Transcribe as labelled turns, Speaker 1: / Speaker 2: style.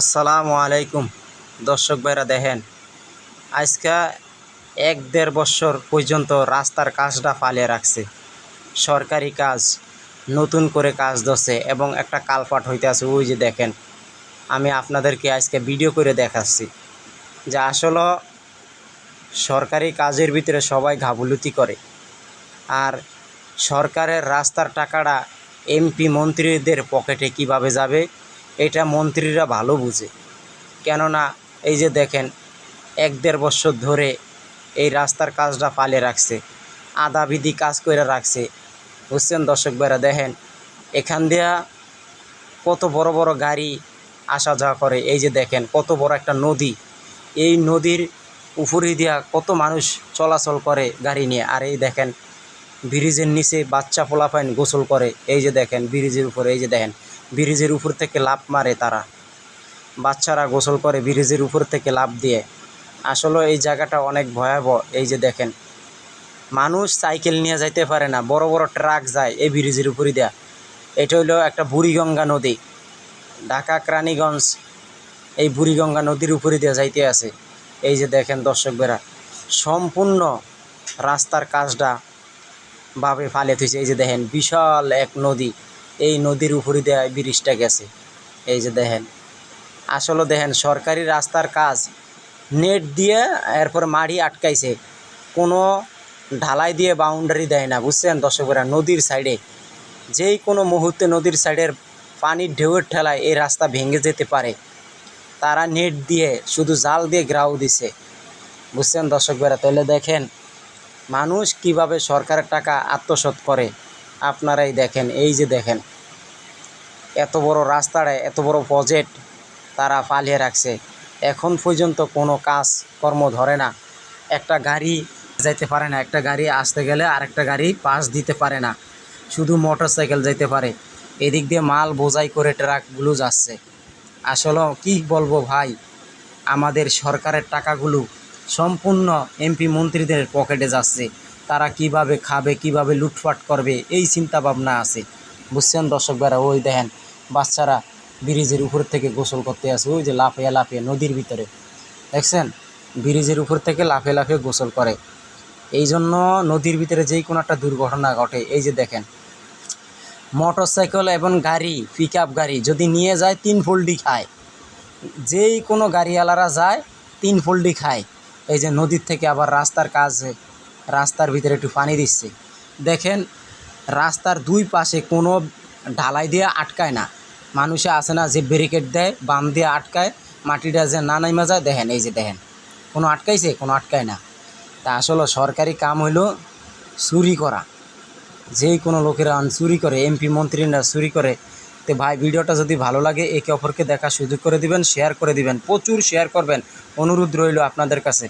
Speaker 1: আসসালামু আলাইকুম। দর্শক ভাইরা দেখেন, আজকা এক দেড় বছর পর্যন্ত রাস্তার কাজটা ফালিয়ে রাখছে। সরকারি কাজ, নতুন করে কাজ ধরছে এবং একটা কালপাট হইতে আছে। ওই যে দেখেন, আমি আপনাদেরকে আজকে ভিডিও করে দেখাচ্ছি যে আসলে সরকারি কাজের ভিতরে সবাই ঘাবুলুতি করে। আর সরকারের রাস্তার টাকাটা এমপি মন্ত্রীদের পকেটে কীভাবে যাবে? এটা মন্ত্রীরা ভালো বুঝে। কেননা এই যে দেখেন, এক দেড় বছর ধরে এই রাস্তার কাজটা পালে রাখছে, আধা বিধি কাজ করে রাখছে। বুঝছেন দর্শক বেড়া দেখেন, এখান দিয়া কত বড় বড় গাড়ি আসা যাওয়া করে। এই যে দেখেন, কত বড় একটা নদী। এই নদীর উপরে দিয়া কত মানুষ চলাচল করে গাড়ি নিয়ে। আর এই দেখেন ব্রিজের নিচে বাচ্চা পোলাপাইন গোসল করে, এই যে দেখেন ব্রিজের উপরে, এই যে দেখেন, ব্রিজের উপর থেকে লাফ মারে তারা। বাচ্চারা গোসল করে ব্রিজের উপর থেকে লাফ দিয়ে। আসলে এই জায়গাটা অনেক ভয়াবহ, এই যে দেখেন। মানুষ সাইকেল নিয়ে যাইতে পারে না, বড় বড় ট্রাক যায় এই ব্রিজের উপরে দেয়া। এটা হইল একটা বুড়িগঙ্গা নদী। ঢাকা, ক্রানীগঞ্জ, এই বুড়িগঙ্গা নদীর উপরে দিয়ে যাইতে আছে। এই যে দেখেন দর্শক বেরা সম্পূর্ণ রাস্তার কাজটা ভাবে ফালে থুইছে। এই যে দেখেন, বিশাল এক নদী। এই নদীর উপরে দিয়ে ব্রিজটা গেছে। এই যে দেখেন, আসলে দেখেন, সরকারি রাস্তার কাজ। নেট দিয়ে এরপর মাড়ি আটকাইছে। কোনো ঢালাই দিয়ে বাউন্ডারি দেয় না, বুঝছেন? দর্শকরা, নদীর সাইডে যেই কোনো মুহূর্তে নদীর সাইডের পানির ঢেউয়ের ঠেলায় এই রাস্তা ভেঙে যেতে পারে। তারা নেট দিয়ে শুধু জাল দিয়ে গ্রাউ দিছে। বুঝছেন দর্শকরা? তাহলে দেখেন মানুষ কীভাবে সরকারের টাকা আত্মসাৎ করে? আপনারাই দেখেন, এই যে দেখেন। এত বড় রাস্তাটায় এত বড় প্রজেক্ট তারা পালিয়ে রাখছে। এখন পর্যন্ত কোনো কাজ কর্ম ধরে না। একটা গাড়ি যাইতে পারে না, একটা গাড়ি আসতে গেলে আরেকটা গাড়ি পাস দিতে পারে না। শুধু মোটর সাইকেল যাইতে পারে। এদিক দিয়ে মাল বোঝাই করে ট্রাকগুলো যাচ্ছে। আসলে কি বলব ভাই? আমাদের সরকারের টাকাগুলো সম্পূর্ণ এমপি মন্ত্রীদের পকেটে যাচ্ছে। তারা কীভাবে খাবে, কীভাবে লুটপাট করবে, এই চিন্তা ভাবনা আছে। বুঝছেন দর্শক ভাইরা, ওই দেখেন, বাচ্চারা ব্রিজের উপর থেকে গোসল করতে আসে, ওই যে লাফিয়ে লাফিয়ে নদীর ভিতরে। দেখছেন? ব্রিজের উপর থেকে লাফিয়ে লাফিয়ে গোসল করে। এই জন্য নদীর ভিতরে যেই কোনো একটা দুর্ঘটনা ঘটে। এই যে দেখেন মোটর সাইকেল এবং গাড়ি পিক গাড়ি যদি নিয়ে যায়, তিন ফোল্ডি খায়। যেই কোনো গাড়িওয়ালারা যায়, তিন ফোল্ডি খায়। এই যে নদীর থেকে আবার রাস্তার কাজ রাস্তার ভিতরে একটু পানি দিচ্ছে। দেখেন, রাস্তার দুই পাশে কোনো ঢালাই দিয়ে আটকায় না। মানুষে আসে না যে ব্যারিকেড দেয়, বাম দিয়ে আটকায়, মাটিটা যে না নাইমা যায়, দেখেন, এই যে দেখেন, কোনো আটকাইছে, কোনো আটকায় না। তা আসলে সরকারি কাম হইল চুরি করা। যেই কোনো লোকেরা চুরি করে এমপি মন্ত্রীরা চুরি করে তো ভাই, ভিডিওটা যদি ভালো লাগে, একে অপরকে দেখার সুযোগ করে দিবেন শেয়ার করে দিবেন, প্রচুর শেয়ার করবেন। অনুরোধ রইল আপনাদের কাছে।